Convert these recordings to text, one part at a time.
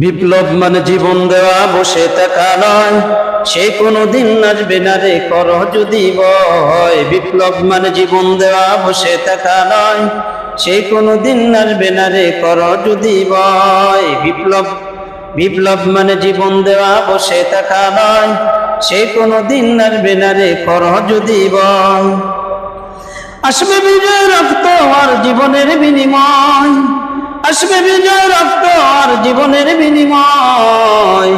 বিপ্লব মানে জীবন দেওয়া, বসে থাকা নয়। সে কোনো দিন আসবে না রে, কর যদি বয় বিপ্লব মানে জীবন দেওয়া, বসে থাকা নয়। সে কোনো দিন আসবে না রে, কর যদি বয় বিপ্লব বিপ্লব মানে জীবন দেওয়া, বসে থাকা নয়। সে কোনো দিন আসবে না রে, কর যদি বয় আসবে বিজয় রক্ত আর জীবনের বিনিময়। আসবে বিজয় রক্ত জীবনের বিনিময়।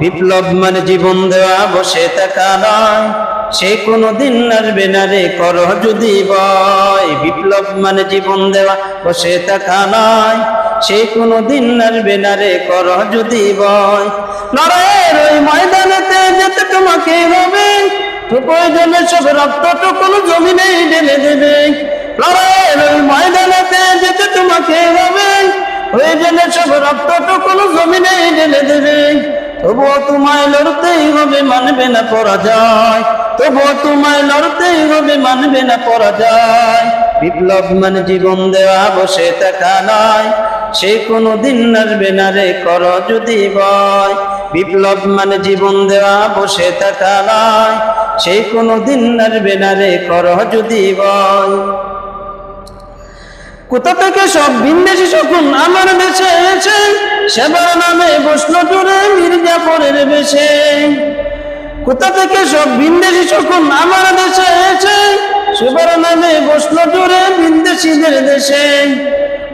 বিপ্লব মানে জীবন দেওয়া, বসে থাকা নয়। সে কোনো দিন আসবে না রে, কর যদি বয় বিপ্লব মানে জীবন দেওয়া, বসে থাকা নয়। সে কোনো দিন আসবে না রে, কর যদি বয় লড়াইয়ের ওই ময়দানেতে যেতে তোমাকে হবে। প্রয়োজনে সব রক্তটুকুন জমিনে ঢেলে দেবে। প্রয়োজনে সব রক্তটুকুন জমিনে ঢেলে দেবে। তবুও তোমায় লড়তেই হবে, মানবে না পরাজয়। তবুও তোমায় লড়তেই হবে, মানবে না পরাজয়। বিপ্লব মানে জীবন দেওয়া বসে থাকা নয়। সে কোনো দিন আসবে না রে, কর যদি বয় বিপ্লব মানে জীবন দেওয়া বসে থাকা নয়। সে কোনো দিন আসবে না রে, কর যদি বয় কোথা থেকে সব ভিনদেশি শকুন আমার দেশে এসে সেবার নামে বসল জুড়ে মির্জাপুরের বেশে। কোথা থেকে সব ভিনদেশি শকুন আমার দেশে এসে সেবার নামে বসল জুড়ে ভিনদেশিদের দেশে।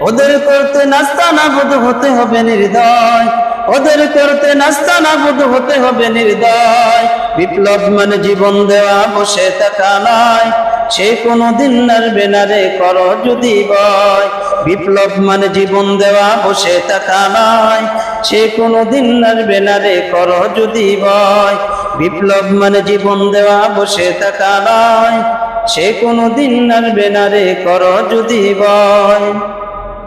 ওদের করতে নাস্তা না বোধ হতে হবে নির্দয়। ওদের করতে নাস্তা না বোধ হতে হবে নির্দয়। বিপ্লব মানে জীবন দেওয়া বসে থাকা নয় সে কোনো দিন নার বেনারে কর যদি বয় বিপ্লব মানে জীবন দেওয়া, বসে থাকা নয়। সে কোনো দিন নার বেনারে কর যদি বয় বিপ্লব মানে জীবন দেওয়া, বসে থাকা নয়। সে কোনো দিন নার বেনারে কর যদি বয়